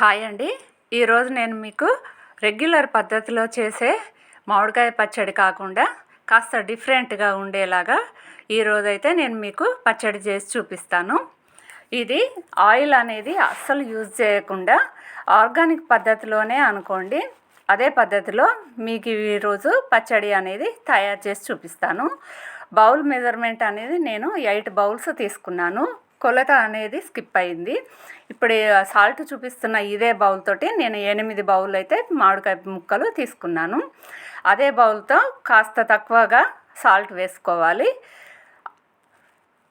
Hi అండి. ఈరోజు నేను మీకు రెగ్యులర్ పద్ధతిలో చేసే మామిడికాయ పచ్చడి కాకుండా కాస్త డిఫరెంట్గా ఉండేలాగా ఈరోజైతే నేను మీకు పచ్చడి చేసి చూపిస్తాను. ఇది ఆయిల్ అనేది అస్సలు యూజ్ చేయకుండా ఆర్గానిక్ పద్ధతిలోనే అనుకోండి అదే పద్ధతిలో మీకు ఈరోజు పచ్చడి అనేది తయారు చేసి చూపిస్తాను. బౌల్ మెజర్మెంట్ అనేది నేను ఎయిట్ బౌల్స్ తీసుకున్నాను. కొలత అనేది స్కిప్ అయింది. ఇప్పుడు సాల్ట్ చూపిస్తున్న ఇదే బౌల్ తోటి నేను ఎనిమిది బౌల్ అయితే మామిడికాయ ముక్కలు తీసుకున్నాను. అదే బౌల్తో కాస్త తక్కువగా సాల్ట్ వేసుకోవాలి.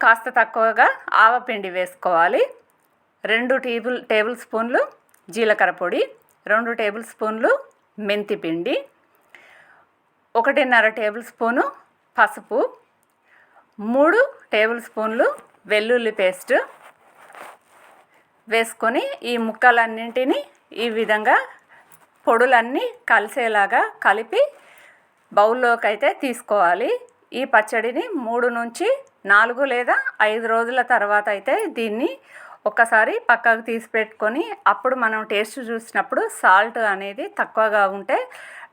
కాస్త తక్కువగా ఆవపిండి వేసుకోవాలి. రెండు టేబుల్ టేబుల్ స్పూన్లు జీలకర్ర పొడి రెండు టేబుల్ స్పూన్లు మెంతి పిండి ఒకటిన్నర టేబుల్ స్పూను పసుపు మూడు టేబుల్ స్పూన్లు వెల్లుల్లి పేస్ట్ వేసుకొని ఈ ముక్కలన్నింటినీ ఈ విధంగా పొడులన్నీ కలిసేలాగా కలిపి బౌల్లోకి అయితే తీసుకోవాలి. ఈ పచ్చడిని మూడు నుంచి నాలుగు లేదా ఐదు రోజుల తర్వాత అయితే దీన్ని ఒక్కసారి పక్కకు తీసి పెట్టుకొని అప్పుడు మనం టేస్ట్ చూసినప్పుడు సాల్ట్ అనేది తక్కువగా ఉంటే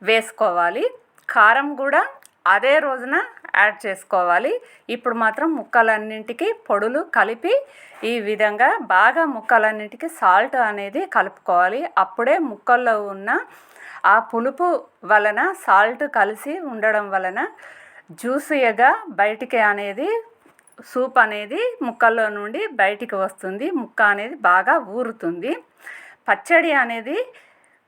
వేసుకోవాలి. కారం కూడా అదే రోజున యాడ్ చేసుకోవాలి. ఇప్పుడు మాత్రం ముక్కలన్నింటికి పొడులు కలిపి ఈ విధంగా బాగా ముక్కలన్నింటికి సాల్ట్ అనేది కలుపుకోవాలి. అప్పుడే ముక్కల్లో ఉన్న ఆ పులుపు వలన సాల్ట్ కలిసి ఉండడం వలన జ్యూసీగా బయటికి అనేది సూప్ అనేది ముక్కల్లో నుండి బయటికి వస్తుంది. ముక్క అనేది బాగా ఊరుతుంది. పచ్చడి అనేది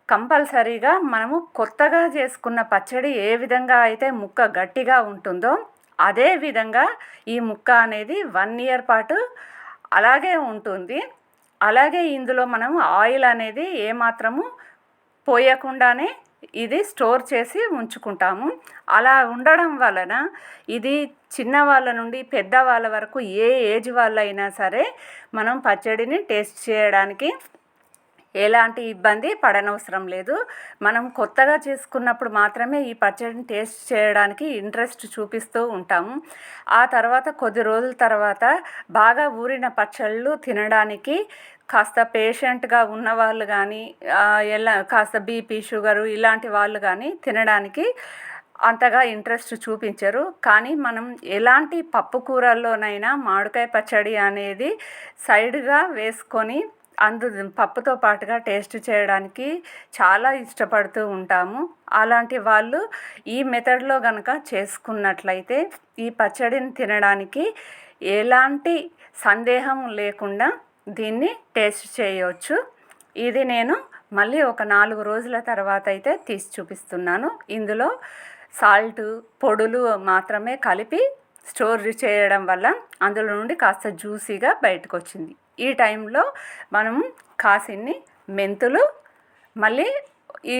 కంపల్సరీగా మనము కొత్తగా చేసుకున్న పచ్చడి ఏ విధంగా అయితే ముక్క గట్టిగా ఉంటుందో అదే విధంగా ఈ ముక్క అనేది వన్ ఇయర్ పాటు అలాగే ఉంటుంది. అలాగే ఇందులో మనం ఆయిల్ అనేది ఏమాత్రము పోయకుండానే ఇది స్టోర్ చేసి ఉంచుకుంటాము. అలా ఉండడం వలన ఇది చిన్నవాళ్ళ నుండి పెద్దవాళ్ళ వరకు ఏ ఏజ్ వాళ్ళైనా సరే మనం పచ్చడిని టేస్ట్ చేయడానికి ఎలాంటి ఇబ్బంది పడనవసరం లేదు. మనం కొత్తగా చేసుకున్నప్పుడు మాత్రమే ఈ పచ్చడిని టేస్ట్ చేయడానికి ఇంట్రెస్ట్ చూపిస్తూ ఉంటాము. ఆ తర్వాత కొద్ది రోజుల తర్వాత బాగా ఊరిన పచ్చళ్ళు తినడానికి కాస్త పేషెంట్గా ఉన్నవాళ్ళు కానీ ఎలా కాస్త బీపీ షుగరు ఇలాంటి వాళ్ళు కానీ తినడానికి అంతగా ఇంట్రెస్ట్ చూపించరు. కానీ మనం ఎలాంటి పప్పు కూరల్లోనైనా మామిడికాయ పచ్చడి అనేది సైడ్గా వేసుకొని అందు పప్పుతో పాటుగా టేస్ట్ చేయడానికి చాలా ఇష్టపడుతూ ఉంటాము. అలాంటి వాళ్ళు ఈ మెథడ్లో కనుక చేసుకున్నట్లయితే ఈ పచ్చడిని తినడానికి ఎలాంటి సందేహం లేకుండా దీన్ని టేస్ట్ చేయవచ్చు ఇది నేను మళ్ళీ ఒక నాలుగు రోజుల తర్వాత అయితే తీసి చూపిస్తున్నాను. ఇందులో సాల్ట్ పొడులు మాత్రమే కలిపి స్టోర్ చేయడం వల్ల అందులో నుండి కాస్త జ్యూసీగా బయటకు వచ్చింది ఈ టైంలో మనం కాసిన్ని మెంతులు మళ్ళీ ఈ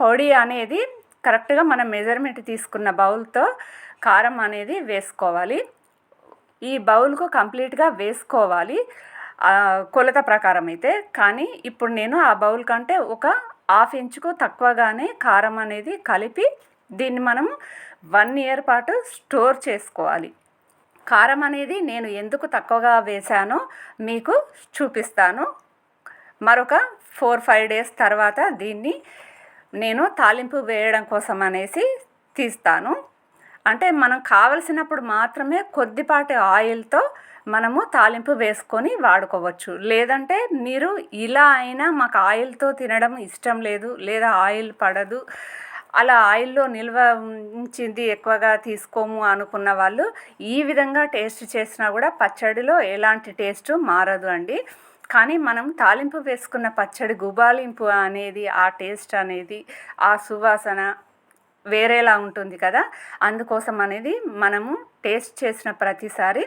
పొడి అనేది కరెక్ట్గా మనం మెజర్మెంట్ తీసుకున్న బౌల్తో కారం అనేది వేసుకోవాలి. ఈ బౌల్కు కంప్లీట్గా వేసుకోవాలి. కొలత ప్రకారం అయితే. కానీ ఇప్పుడు నేను ఆ బౌల్ కంటే ఒక హాఫ్ ఇంచుకు తక్కువగానే కారం అనేది కలిపి దీన్ని మనం వన్ ఇయర్ పాటు స్టోర్ చేసుకోవాలి. కారం అనేది నేను ఎందుకు తక్కువగా వేశానో మీకు చూపిస్తాను. మరొక ఫోర్ ఫైవ్ డేస్ తర్వాత దీన్ని నేను తాలింపు వేయడం కోసం అనేసి తీస్తాను. అంటే మనం కావలసినప్పుడు మాత్రమే కొద్దిపాటి ఆయిల్తో మనము తాలింపు వేసుకొని వాడుకోవచ్చు. లేదంటే మీరు ఇలా అయినా మాకు ఆయిల్తో తినడం ఇష్టం లేదు లేదా ఆయిల్ పడదు అలా ఆయిల్లో నిల్వ ఉంచింది ఎక్కువగా తీసుకోము అనుకున్న వాళ్ళు ఈ విధంగా టేస్ట్ చేసినా కూడా పచ్చడిలో ఎలాంటి టేస్ట్ మారదు అండి. కానీ మనం తాలింపు వేసుకున్న పచ్చడి గుబాలింపు అనేది ఆ టేస్ట్ అనేది ఆ సువాసన వేరేలా ఉంటుంది కదా. అందుకోసం అనేది మనము టేస్ట్ చేసిన ప్రతిసారి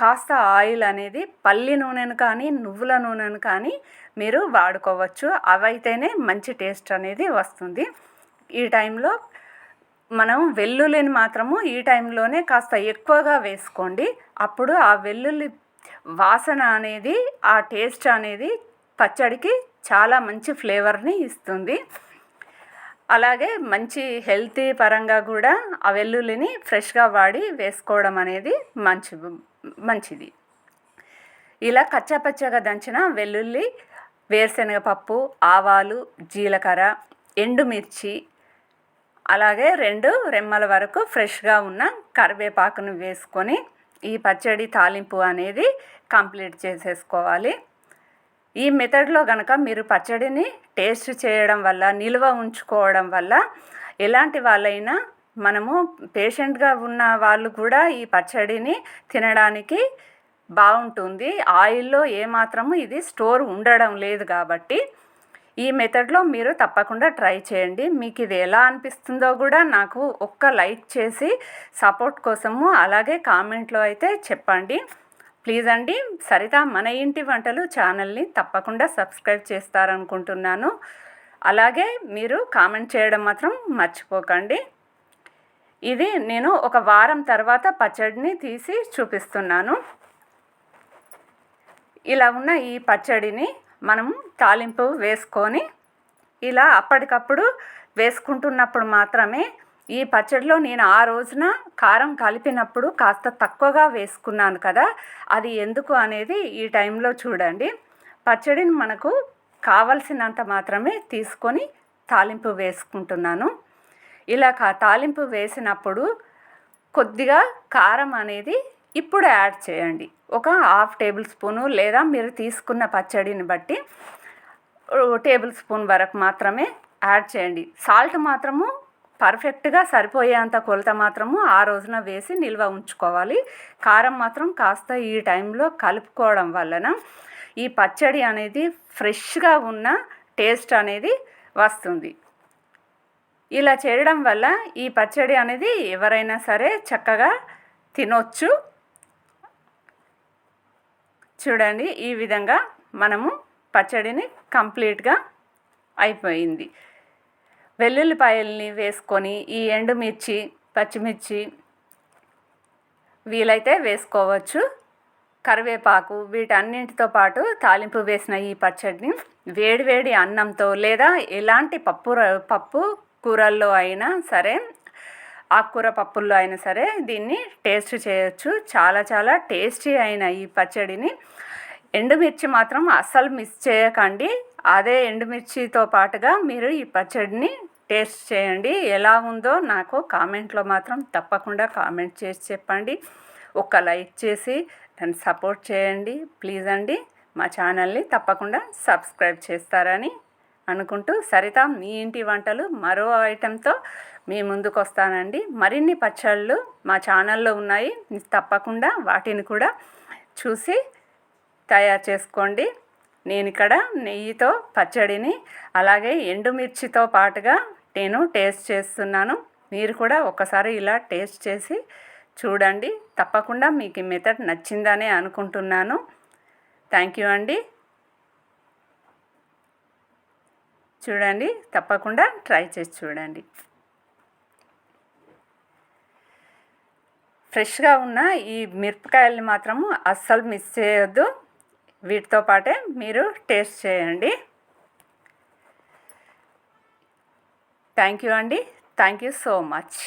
కాస్త ఆయిల్ అనేది పల్లి నూనెను కానీ నువ్వుల నూనెను కానీ మీరు వాడుకోవచ్చు. అవైతేనే మంచి టేస్ట్ అనేది వస్తుంది. ఈ టైంలో మనం వెల్లుల్లిని మాత్రము ఈ టైంలోనే కాస్త ఎక్కువగా వేసుకోండి. అప్పుడు ఆ వెల్లుల్లి వాసన అనేది ఆ టేస్ట్ అనేది పచ్చడికి చాలా మంచి ఫ్లేవర్ని ఇస్తుంది. అలాగే మంచి హెల్తీ పరంగా కూడా ఆ వెల్లుల్లిని ఫ్రెష్గా వాడి వేసుకోవడం అనేది మంచి మంచిది. ఇలా కచ్చాపచ్చగా దంచిన వెల్లుల్లి వేరుశనగ పప్పు ఆవాలు జీలకర్ర ఎండుమిర్చి అలాగే రెండు రెమ్మల వరకు ఫ్రెష్గా ఉన్న కరివేపాకును వేసుకొని ఈ పచ్చడి తాలింపు అనేది కంప్లీట్ చేసేసుకోవాలి. ఈ మెథడ్లో కనుక మీరు పచ్చడిని టేస్ట్ చేయడం వల్ల నిల్వ ఉంచుకోవడం వల్ల ఎలాంటి వాళ్ళైనా మనము పేషెంట్గా ఉన్న వాళ్ళు కూడా ఈ పచ్చడిని తినడానికి బాగుంటుంది. ఆయిల్లో ఏమాత్రము ఇది స్టోర్ ఉండడం లేదు కాబట్టి ఈ మెథడ్లో మీరు తప్పకుండా ట్రై చేయండి. మీకు ఇది ఎలా అనిపిస్తుందో కూడా నాకు ఒక్క లైక్ చేసి సపోర్ట్ కోసము అలాగే కామెంట్లో అయితే చెప్పండి. ప్లీజ్ అండి సరిత మన ఇంటి వంటలు ఛానల్ని తప్పకుండా సబ్స్క్రైబ్ చేస్తారనుకుంటున్నాను. అలాగే మీరు కామెంట్ చేయడం మాత్రం మర్చిపోకండి. ఇది నేను ఒక వారం తర్వాత పచ్చడిని తీసి చూపిస్తున్నాను. ఇలా ఉన్న ఈ పచ్చడిని మనం తాలింపు వేసుకొని ఇలా అప్పటికప్పుడు వేసుకుంటున్నప్పుడు మాత్రమే ఈ పచ్చడిలో నేను ఆ రోజున కారం కలిపినప్పుడు కాస్త తక్కువగా వేసుకున్నాను కదా అది ఎందుకు అనేది ఈ టైంలో చూడండి. పచ్చడిని మనకు కావలసినంత మాత్రమే తీసుకొని తాలింపు వేసుకుంటున్నాను. ఇలా కా తాలింపు వేసినప్పుడు కొద్దిగా కారం అనేది ఇప్పుడు యాడ్ చేయండి. ఒక హాఫ్ టేబుల్ స్పూను లేదా మీరు తీసుకున్న పచ్చడిని బట్టి టేబుల్ స్పూన్ వరకు మాత్రమే యాడ్ చేయండి. సాల్ట్ మాత్రము పర్ఫెక్ట్గా సరిపోయేంత కొలత మాత్రము ఆ రోజున వేసి నిల్వ ఉంచుకోవాలి. కారం మాత్రం కాస్త ఈ టైంలో కలుపుకోవడం వలన ఈ పచ్చడి అనేది ఫ్రెష్గా ఉన్న టేస్ట్ అనేది వస్తుంది. ఇలా చేయడం వల్ల ఈ పచ్చడి అనేది ఎవరైనా సరే చక్కగా తినొచ్చు. చూడండి ఈ విధంగా మనము పచ్చడిని కంప్లీట్గా అయిపోయింది. వెల్లుల్లిపాయల్ని వేసుకొని ఈ ఎండుమిర్చి పచ్చిమిర్చి వీలైతే వేసుకోవచ్చు. కరివేపాకు వీటన్నింటితో పాటు తాలింపు వేసిన ఈ పచ్చడిని వేడివేడి అన్నంతో లేదా ఎలాంటి పప్పు పప్పు కూరల్లో అయినా సరే ఆకుకూర పప్పుల్లో అయినా సరే దీన్ని టేస్ట్ చేయొచ్చు. చాలా చాలా టేస్టీ అయిన ఈ పచ్చడిని. ఎండుమిర్చి మాత్రం అస్సలు మిస్ చేయకండి. అదే ఎండుమిర్చితో పాటుగా మీరు ఈ పచ్చడిని టేస్ట్ చేయండి. ఎలా ఉందో నాకు కామెంట్లో మాత్రం తప్పకుండా కామెంట్ చేసి చెప్పండి. ఒక లైక్ చేసి నన్ను సపోర్ట్ చేయండి. ప్లీజ్ అండి మా ఛానల్ని తప్పకుండా సబ్స్క్రైబ్ చేస్తారని అనుకుంటూ సరిత మీ ఇంటి వంటలు మరో ఐటెంతో మీ ముందుకు వస్తానండి మరిన్ని పచ్చళ్ళు మా ఛానల్లో ఉన్నాయి. తప్పకుండా వాటిని కూడా చూసి తయారు చేసుకోండి. నేను ఇక్కడ నెయ్యితో పచ్చడిని అలాగే ఎండుమిర్చితో పాటుగా నేను టేస్ట్ చేస్తున్నాను. మీరు కూడా ఒకసారి ఇలా టేస్ట్ చేసి చూడండి. తప్పకుండా మీకు ఈ మెథడ్ నచ్చిందనే అనుకుంటున్నాను. థ్యాంక్ యూ అండి. చూడండి తప్పకుండా ట్రై చేసి చూడండి. ఫ్రెష్గా ఉన్న ఈ మిరపకాయల్ని మాత్రము అస్సలు మిస్ చేయొద్దు. వీటితో పాటే మీరు టేస్ట్ చేయండి. థ్యాంక్ యూ అండి. Thank you so much.